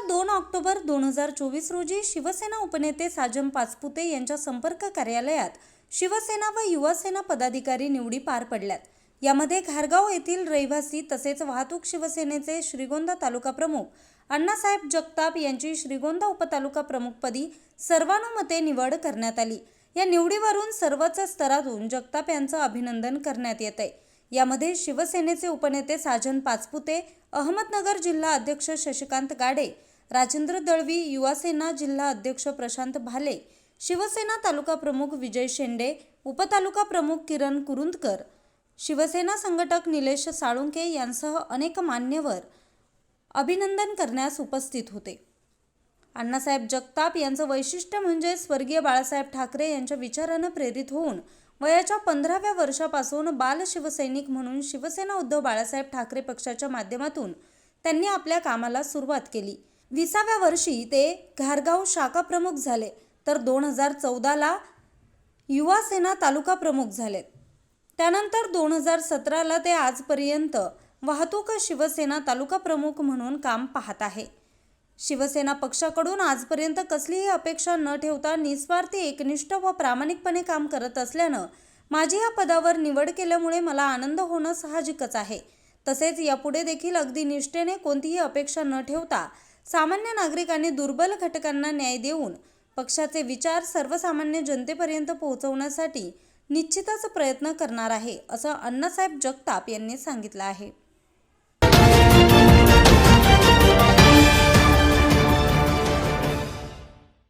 दोन ऑक्टोबर दोन हजार चोवीस रोजी शिवसेना उपनेते साजम पाचपुते यांच्या संपर्क कार्यालयात शिवसेना व युवासेना पदाधिकारी निवडी पार पडल्यात. यामध्ये घारगाव येथील रहिवासी तसेच वाहतूक शिवसेनेचे श्रीगोंदा तालुका प्रमुख अण्णासाहेब जगताप यांची श्रीगोंदा उपतालुका प्रमुखपदी सर्वानुमते निवड करण्यात आली. या निवडीवरून सर्वच स्तरातून जगताप यांचं अभिनंदन करण्यात येत आहे यामध्ये शिवसेनेचे उपनेते साजन पाचपुते अहमदनगर जिल्हा अध्यक्ष शशिकांत गाडे राजेंद्र दळवी युवासेना जिल्हा अध्यक्ष प्रशांत भाले शिवसेना तालुका प्रमुख विजय शेंडे उपतालुका प्रमुख किरण कुरुंदकर शिवसेना संघटक निलेश साळुंके यांसह अनेक मान्यवर अभिनंदन करण्यास उपस्थित होते. अण्णासाहेब जगताप यांचं वैशिष्ट्य म्हणजे स्वर्गीय बाळासाहेब ठाकरे यांच्या विचारानं प्रेरित होऊन वयाच्या पंधराव्या वर्षापासून बाल शिवसैनिक म्हणून शिवसेना उद्धव बाळासाहेब ठाकरे पक्षाच्या माध्यमातून त्यांनी आपल्या कामाला सुरुवात केली. विसाव्या वर्षी ते घारगाव शाखा प्रमुख झाले तर दोन हजार चौदाला युवा सेना तालुका प्रमुख झालेत त्यानंतर दोन हजार सतराला ते आजपर्यंत वाहतूक शिवसेना तालुका प्रमुख म्हणून काम पाहत आहे. शिवसेना पक्षाकडून आजपर्यंत कसलीही अपेक्षा न ठेवता निस्वार्थी एकनिष्ठ व प्रामाणिकपणे काम करत असल्यानं माझी या पदावर निवड केल्यामुळे मला आनंद होणं साहजिकच आहे. तसेच यापुढे देखील अगदी निष्ठेने कोणतीही अपेक्षा न ठेवता सामान्य नागरिकांनी दुर्बल घटकांना न्याय देऊन पक्षाचे विचार सर्वसामान्य जनतेपर्यंत पोहोचवण्यासाठी निश्चितच प्रयत्न करणार आहे असं अण्णासाहेब जगताप यांनी सांगितलं आहे.